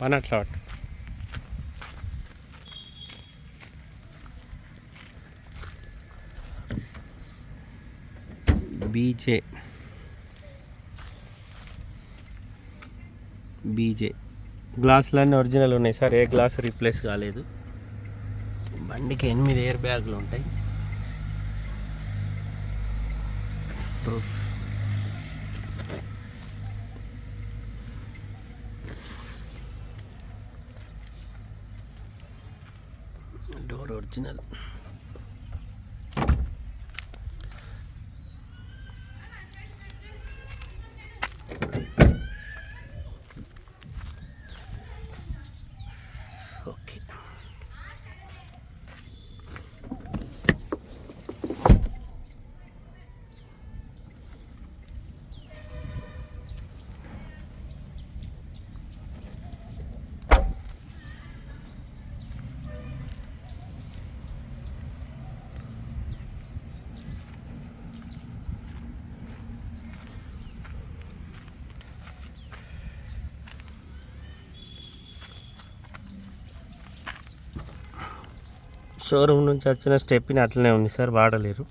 పని అట్లా పట్టు. బీజే. బీజే. గ్లాసులన్నీ ఒరిజినల్ ఉన్నాయి సార్ ఏ గ్లాస్ రీప్లేస్ కాలేదు. బండికి ఎనిమిది ఎయిర్ బ్యాగులు ఉంటాయి. ప్రూఫ్. ఒరిజినల్ ఓకే షోరూమ్ నుంచి వచ్చిన స్టెప్ని అట్లనే ఉంది సార్ వాడలేరు.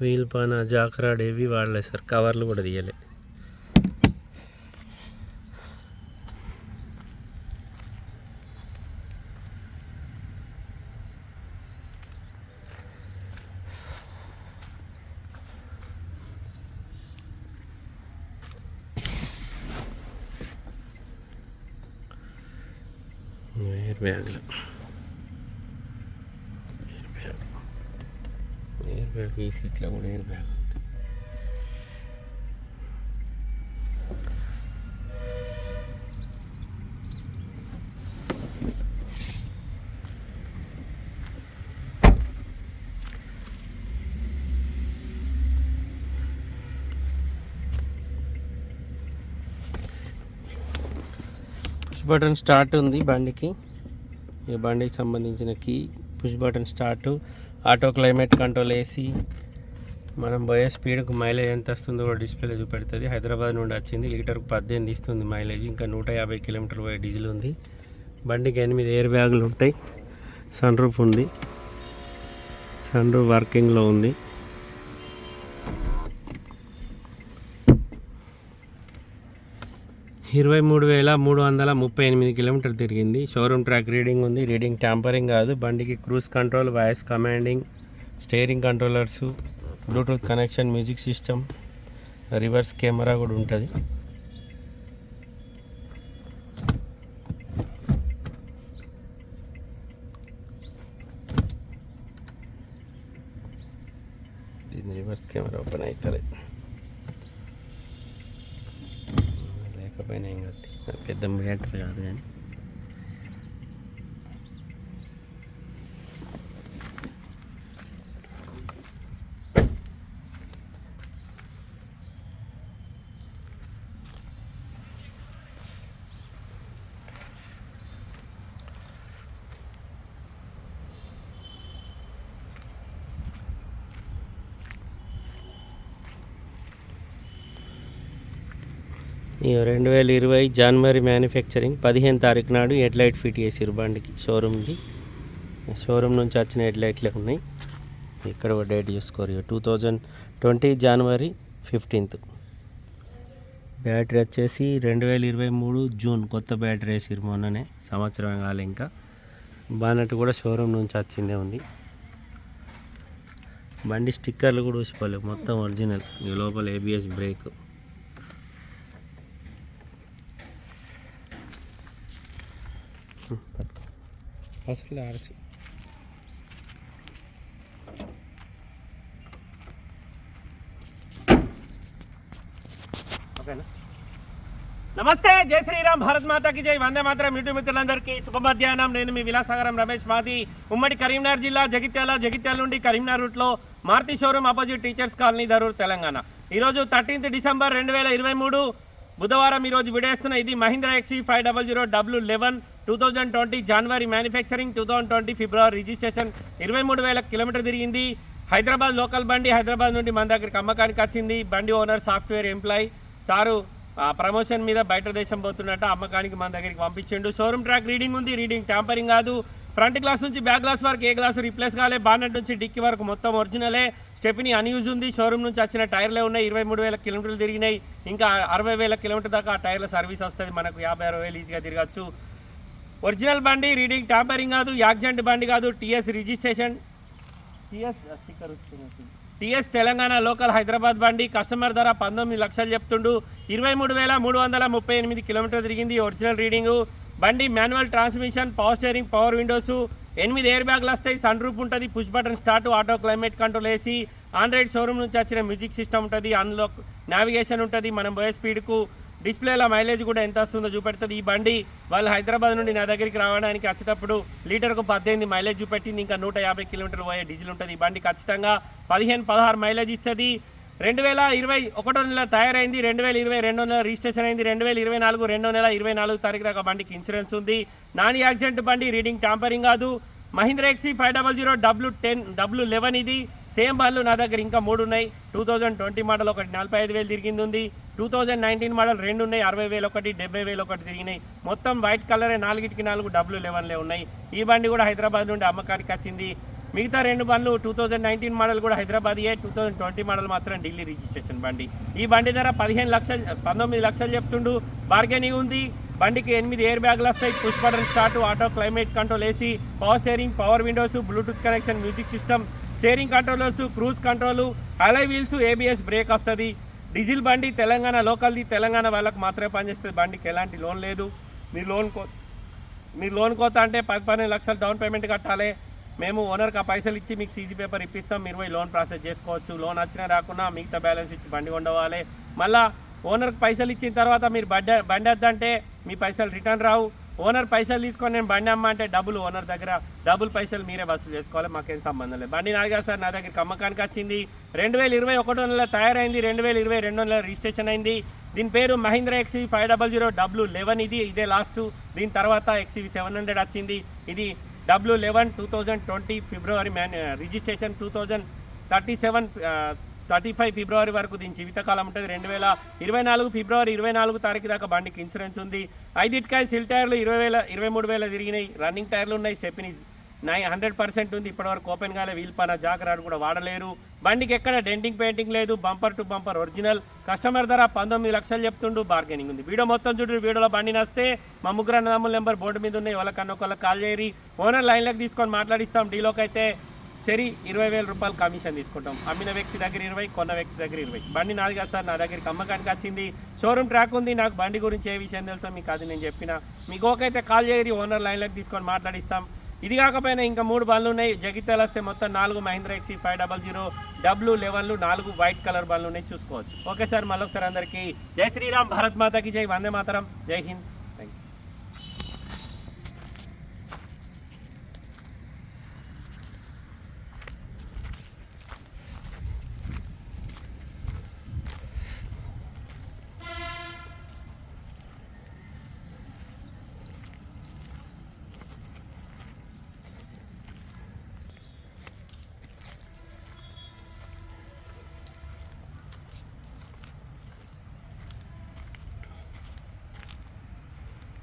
వీల్ పైన జాకరాడ్ ఏవి వాడలేదు సార్ కవర్లు కూడా తీయలే. ఎయిర్ బ్యాగ్లు ఎయిర్ బ్యాగ్ ఎయిర్ బ్యాగ్ ఈ సీట్లో కూడా ఎయిర్ బ్యాగ్ ఉంటుంది పుష్ బటన్ స్టార్ట్ ఉంది బండికి ఈ బండికి సంబంధించిన key push button start auto climate control AC మనం పోయే స్పీడ్కు మైలేజ్ ఎంత వస్తుందో కూడా డిస్ప్లేలో చూపెడుతుంది. హైదరాబాద్ నుండి వచ్చింది లీటర్కు పద్దెనిమిది ఇస్తుంది మైలేజ్ ఇంకా నూట యాభై కిలోమీటర్లు పోయే డీజిల్ ఉంది. బండికి ఎనిమిది ఎయిర్ బ్యాగులు ఉంటాయి. సన్ రూఫ్ ఉంది. సన్ రూఫ్ వర్కింగ్లో ఉంది. ఇరవై మూడు వేల మూడు వందల ముప్పై ఎనిమిది కిలోమీటర్ తిరిగింది. షోరూమ్ ట్రాక్ రీడింగ్ ఉంది. రీడింగ్ ట్యాంపరింగ్ కాదు. బండికి cruise control voice commanding steering controllers Bluetooth connection music system reverse camera కూడా ఉంటుంది. రివర్స్ కెమెరా ఓపెన్ అవుతుంది లేకపోయినా ఏం కాదు అది పెద్ద మ్యాటర్ కాదు కానీ రెండు వేల ఇరవై జనవరి మ్యానుఫ్యాక్చరింగ్ పదిహేను తారీఖు నాడు హెడ్లైట్ ఫిట్ చేసిరు బండికి షోరూమ్కి. షోరూమ్ నుంచి వచ్చిన హెడ్లైట్లే ఉన్నాయి. ఇక్కడ ఒక డేట్ చూసుకోరు two thousand twenty January fifteenth. Battery వచ్చేసి రెండు వేల ఇరవై మూడు జూన్ కొత్త బ్యాటరీ వేసిరు మొన్ననే సంవత్సరం కాలే ఇంకా. బానట్ కూడా షోరూమ్ నుంచి వచ్చిందే ఉంది. బండి స్టిక్కర్లు కూడా ఊసిపోలేవు మొత్తం ఒరిజినల్. ఈ లోపల ఏబిఎస్ బ్రేక్. ఓకేనా? నమస్తే జై శ్రీరామ్ భారత్ మాతాకి జై. వందే మాత్రం యూట్యూబ్ మిత్రులందరికీ శుభ మధ్యాహ్నం నేను మీ విలాసాగరం రమేష్ మాది. ఉమ్మడి కరీంనగర్ జిల్లా జగిత్యాల జగిత్యాల నుండి కరీంనగర్ రూట్లో Maruti showroom opposite teachers colony Darur Telangana. ఈరోజు థర్టీన్త్ డిసెంబర్ రెండు వేల ఇరవై మూడు. బుధవారం ఈరోజు విడేస్తున్న ఇది Mahindra XUV five double zero W eleven two thousand twenty January manufacturing two thousand twenty February registration ఇరవై మూడు వేల కిలోమీటర్ తిరిగింది. హైదరాబాద్ లోకల్ బండి హైదరాబాద్ నుండి మన దగ్గరికి అమ్మకానికి వచ్చింది. బండి owner software employee sir promotion మీద బయట దేశం పోతున్నట్ట అమ్మకానికి మన దగ్గరికి పంపించిండు. షోరూమ్ ట్రాక్ రీడింగ్ ఉంది. రీడింగ్ ట్యాంపరింగ్ కాదు. ఫ్రంట్ గ్లాస్ నుంచి బ్యాక్ గ్లాస్ వరకు ఏ గ్లాస్ రీప్లేస్ కాలే. బానెట్ నుంచి డిక్కి వరకు మొత్తం ఒరిజినలే స్టెప్ని అన్యూజ్ ఉంది. షోరూమ్ నుంచి వచ్చిన టైర్లే ఉన్నాయి. ఇరవై మూడు వేల కిలోమీటర్లు తిరిగినాయి. ఇంకా అరవై వేల కిలోమీటర్ దాకా ఆ టైర్ల సర్వీస్ వస్తుంది. మనకు యాభై అరవై వేలు ఈజీగా తిరగచ్చు. ఒరిజినల్ బండి రీడింగ్ ట్యాంపరింగ్ కాదు యాక్సిడెంట్ బండి కాదు. TS registration. TS sticker TS Telangana local Hyderabad బండి. కస్టమర్ ధర పంతొమ్మిది లక్షలు చెప్తుండు. ఇరవై మూడు వేల మూడు వందల ముప్పై ఎనిమిది కిలోమీటర్ తిరిగింది ఒరిజినల్ రీడింగు. బండి manual transmission power steering power windows. ఎనిమిది ఎయిర్ బ్యాగ్లు వస్తాయి సన్ రూప్ ఉంటుంది push button start auto climate control వేసి ఆండ్రాయిడ్ షోరూమ్ నుంచి వచ్చిన మ్యూజిక్ సిస్టమ్ ఉంటుంది అందులో నావిగేషన్ ఉంటుంది మనం పోయే స్పీడ్కు డిస్ప్లేలో మైలేజ్ కూడా ఎంత వస్తుందో చూపెడుతుంది. ఈ బండి వాళ్ళు హైదరాబాద్ నుండి నా దగ్గరికి రావడానికి వచ్చేటప్పుడు లీటర్కు పద్దెనిమిది మైలేజ్ చూపెట్టింది ఇంకా నూట యాభై కిలోమీటర్లు పోయే డీజిల్ ఉంటుంది. ఈ బండి ఖచ్చితంగా పదిహేను పదహారు మైలేజ్ ఇస్తుంది. రెండు వేల ఇరవై ఒకటో నెల తయారైంది రెండు వేల ఇరవై రెండో నెల రిజిస్ట్రేషన్ అయింది రెండు వేల ఇరవై నాలుగు రెండో నెల ఇరవై నాలుగు తారీఖు దాకా బండికి ఇన్సూరెన్స్ ఉంది. నాన్ యాక్సిడెంట్ బండి రీడింగ్ టాంపరింగ్ కాదు. Mahindra XUV five double zero W ten W eleven ఇది. సేమ్ బళ్ళు నా దగ్గర ఇంకా మూడు ఉన్నాయి. టూ థౌజండ్ ట్వంటీ మోడల్ ఒకటి నలభై ఐదు వేలు తిరిగింది. ఉంది టూ థౌజండ్ నైన్టీన్ మోడల్ రెండు ఉన్నాయి. అరవై వేలు ఒకటి డెబ్బై వేలు ఒకటి తిరిగినాయి. మొత్తం వైట్ కలరే నాలుగిటికి నాలుగు డబ్ల్యూ లెవెన్లే ఉన్నాయి. ఈ బండి కూడా హైదరాబాద్ నుండి అమ్మకానికి వచ్చింది. మిగతా రెండు బండ్లు టూ థౌజండ్ నైన్టీన్ మోడల్ కూడా హైదరాబాద్ ఏ టూ థౌజండ్ ట్వంటీ మోడల్ మాత్రం ఢిల్లీ రిజిస్ట్రేషన్ బండి. ఈ బండి ధర పదిహేను లక్షలు పంతొమ్మిది లక్షలు చెప్తుండు. బార్గెనింగ్ ఉంది. బండికి ఎనిమిది ఎయిర్ బ్యాగ్లు వస్తాయి. Push button start auto climate control AC power steering power windows Bluetooth connection music system steering controllers cruise control alloy wheels ABS brake వస్తుంది. డీజిల్ బండి తెలంగాణ లోకల్ది. తెలంగాణ వాళ్ళకి మాత్రమే పనిచేస్తుంది. బండికి ఎలాంటి లోన్ లేదు. మీరు లోన్ కో మీరు లోన్ కోత అంటే పది పన్నెండు లక్షలు డౌన్ పేమెంట్ కట్టాలి. మేము ఓనర్కి ఆ పైసలు ఇచ్చి మీకు సీజీ పేపర్ ఇప్పిస్తాం. మీరు పోయి లోన్ ప్రాసెస్ చేసుకోవచ్చు. లోన్ వచ్చినా రాకుండా మిగతా బ్యాలెన్స్ ఇచ్చి బండి కొండవాలి. మళ్ళా ఓనర్కి పైసలు ఇచ్చిన తర్వాత మీరు బండి బండి వద్దంటే మీ పైసలు రిటర్న్ రావు. ఓనర్ పైసలు తీసుకొని నేను బండి అమ్మ అంటే డబ్బులు ఓనర్ దగ్గర డబ్బులు పైసలు మీరే వసూలు చేసుకోవాలి. మాకేం సంబంధం లేదు. బండి నాదిగా సార్ నా దగ్గరికి అమ్మకానికి వచ్చింది. రెండు వేల ఇరవై ఒకటో నెల తయారైంది. రెండు వేల ఇరవై రెండో నెల రిజిస్ట్రేషన్ అయింది. దీని పేరు Mahindra ఎక్సీ five double zero W eleven ఇది. ఇదే లాస్ట్. దీని తర్వాత ఎక్సీవీ సెవెన్ హండ్రెడ్ వచ్చింది. ఇది W eleven two thousand twenty February man registration two thousand thirty seven thirty five February వరకు దీని జీవితకాలం ఉంటుంది. రెండు వేల ఇరవై నాలుగు ఫిబ్రవరి ఇరవై నాలుగు తారీఖు దాకా బండికి ఇన్సూరెన్స్ ఉంది. ఐదిటికాయ సిల్ టైర్లు ఇరవై వేల ఇరవై మూడు వేల తిరిగినాయి. రన్నింగ్ టైర్లు ఉన్నాయి. స్టెప్ని నై హండ్రెడ్ పర్సెంట్ ఉంది. ఇప్పటివరకు ఓపెన్ కాలే వీల్ పైన జాకరాడు కూడా వాడలేరు. బండికి ఎక్కడ డెంటింగ్ పెయింటింగ్ లేదు. Bumper to bumper original. Customer ధర పంతొమ్మిది లక్షలు చెప్తుండు. బార్గెనింగ్ ఉంది. వీడియో మొత్తం చూడు. వీడియోలో బండి నస్తే. మా ముగ్గురు అన్నదమ్ముల నెంబర్ బోర్డు మీద ఉన్నాయి. వాళ్ళకన్నా ఒకళ్ళకి కాల్ చేయరి. ఓనర్ లైన్లోకి తీసుకొని మాట్లాడిస్తాం. డీలోకి అయితే సరి ఇరవై వేల రూపాయలు కమిషన్ తీసుకుంటాం. అమ్మిన వ్యక్తి దగ్గర ఇరవై కొన్న వ్యక్తి దగ్గర ఇరవై. బండి నాది కదా సార్. నా దగ్గరికి అమ్మకానికి వచ్చింది. షోరూమ్ ట్రాక్ ఉంది. నాకు బండి గురించి ఏ విషయం తెలుసా మీకు అది నేను చెప్పిన. మీకు ఓకైతే కాల్ చేయరి. ఓనర్ లైన్లోకి తీసుకొని మాట్లాడిస్తాం. ఇది కాకపోయినా ఇంకా మూడు బండ్లు ఉన్నాయి. జగిత్యాల వస్తే మొత్తం నాలుగు Mahindra ఎక్సీ five double zero W లెవెన్లు నాలుగు వైట్ కలర్ బండ్లు ఉన్నాయి చూసుకోవచ్చు. ఓకే సార్ మళ్ళొకసారి అందరికీ జై శ్రీరామ్ భారత్ మాతాకి జై వందే మాతరం జై హింద్. Thank you